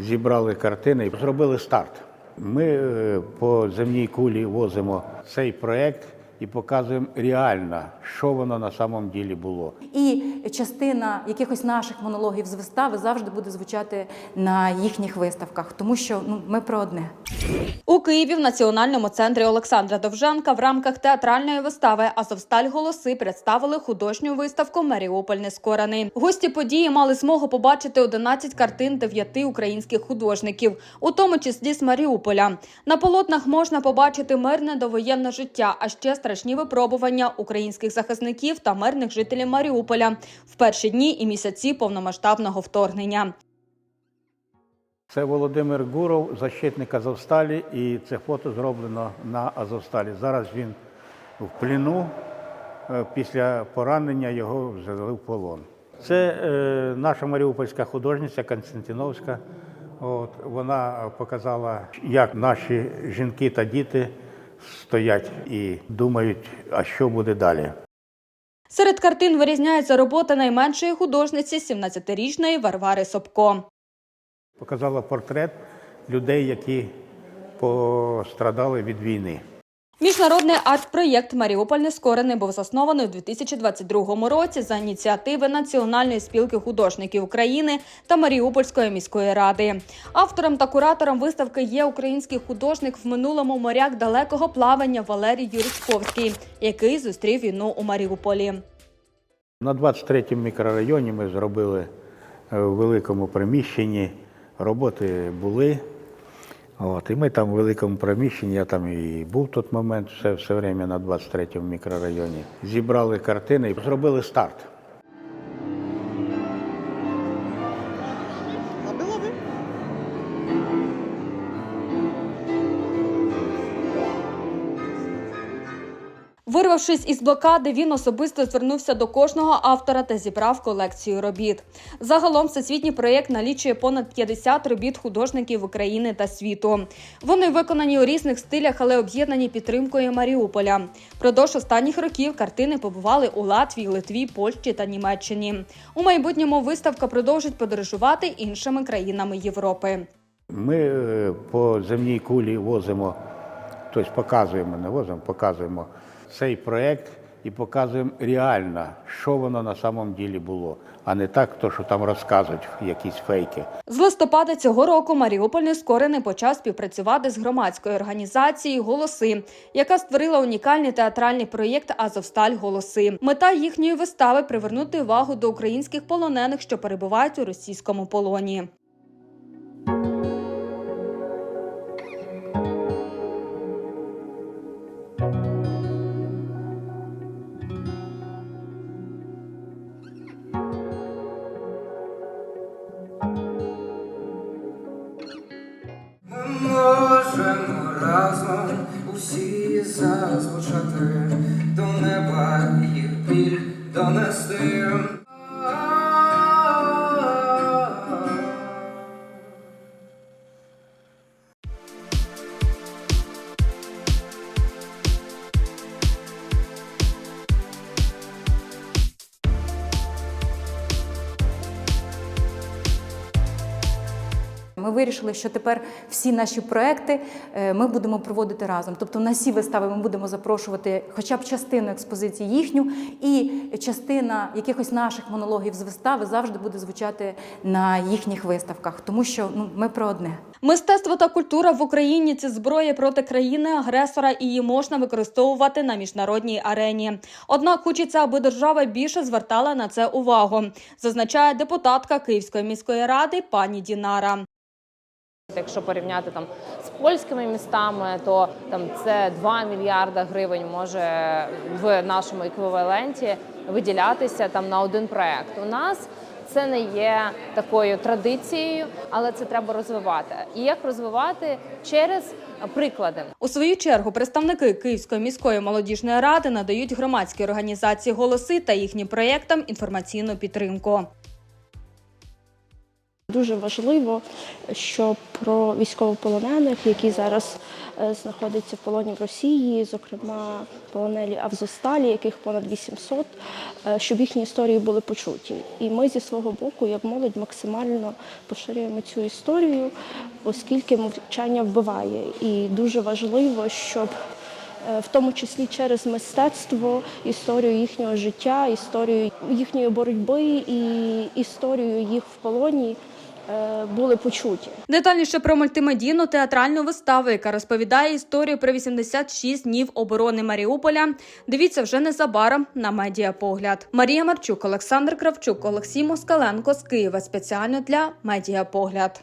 зібрали картини і зробили старт. Ми е, по земній кулі возимо цей проект і показуємо реально, що воно на самом ділі було. І частина якихось наших монологів з вистави завжди буде звучати на їхніх виставках, тому що ну ми про одне. У Києві в Національному центрі Олександра Довженка в рамках театральної вистави Азовсталь голоси представили художню виставку Маріуполь нескорений. Гості події мали змогу побачити 11 картин дев'яти українських художників, у тому числі з Маріуполя. На полотнах можна побачити мирне довоєнне життя, а ще страшні випробування українських захисників та мирних жителів Маріуполя в перші дні і місяці повномасштабного вторгнення. Це Володимир Гуров, защитник Азовсталі, і це фото зроблено на Азовсталі. Зараз він в пліну. Е, Після поранення його взяли в полон. Це е, наша маріупольська художниця Константиновська. От, вона показала, як наші жінки та діти стоять і думають, а що буде далі. Серед картин вирізняється робота найменшої художниці 17-річної Варвари Собко. Показала портрет людей, які пострадали від війни. Міжнародний арт-проєкт Маріуполь нескорений був заснований у 2022 році за ініціативи Національної спілки художників України та Маріупольської міської ради. Автором та куратором виставки є український художник в минулому моряк далекого плавання Валерій Юричковський, який зустрів війну у Маріуполі. На 23-му мікрорайоні ми зробили е, в великому приміщенні. Роботи були. От, і ми там в великому приміщенні, я там і був той момент, все, все время на 23-му мікрорайоні. Зібрали картини і зробили старт. Вирвавшись із блокади, він особисто звернувся до кожного автора та зібрав колекцію робіт. Загалом всесвітній проєкт налічує понад 50 робіт художників України та світу. Вони виконані у різних стилях, але об'єднані підтримкою Маріуполя. Продовж останніх років картини побували у Латвії, Литві, Польщі та Німеччині. У майбутньому виставка продовжить подорожувати іншими країнами Європи. Ми е, по земній кулі возимо, тобто показуємо, не возимо, показуємо цей проект і показуємо реально, що воно на самом ділі було, а не так, то, що там розказують якісь фейки. З листопада цього року Маріуполь нескорений почав співпрацювати з громадською організацією Голоси, яка створила унікальний театральний проєкт Азовсталь Голоси. Мета їхньої вистави привернути увагу до українських полонених, що перебувають у російському полоні. Зазвучати до неба їх біль донести. Ми вирішили, що тепер всі наші проекти е, ми будемо проводити разом. Тобто на всі вистави ми будемо запрошувати хоча б частину експозиції їхню, і частина якихось наших монологів з вистави завжди буде звучати на їхніх виставках, тому що ну ми про одне. Мистецтво та культура в Україні це зброя проти країни-агресора, і її можна використовувати на міжнародній арені. Однак хочеться, аби держава більше звертала на це увагу, зазначає депутатка Київської міської ради пані Дінара. Якщо порівняти там з польськими містами, то там це 2 мільярда гривень може в нашому еквіваленті виділятися там на один проект. У нас це не є такою традицією, але це треба розвивати. І як розвивати через приклади. У свою чергу представники Київської міської молодіжної ради надають громадській організації голоси та їхнім проєктам інформаційну підтримку. Дуже важливо, щоб про військовополонених, які зараз е, знаходяться в полоні в Росії, зокрема полонелі Авзосталі, яких понад 800, е, щоб їхні історії були почуті. І ми зі свого боку, як молодь, максимально поширюємо цю історію, оскільки мовчання вбиває. І дуже важливо, щоб е, в тому числі через мистецтво, історію їхнього життя, історію їхньої боротьби і історію їх в полоні були почуті. Детальніше про мультимедійну театральну виставу, яка розповідає історію про 86 днів оборони Маріуполя. Дивіться вже незабаром на медіапогляд. Марія Марчук, Олександр Кравчук, Олексій Москаленко з Києва спеціально для медіапогляд.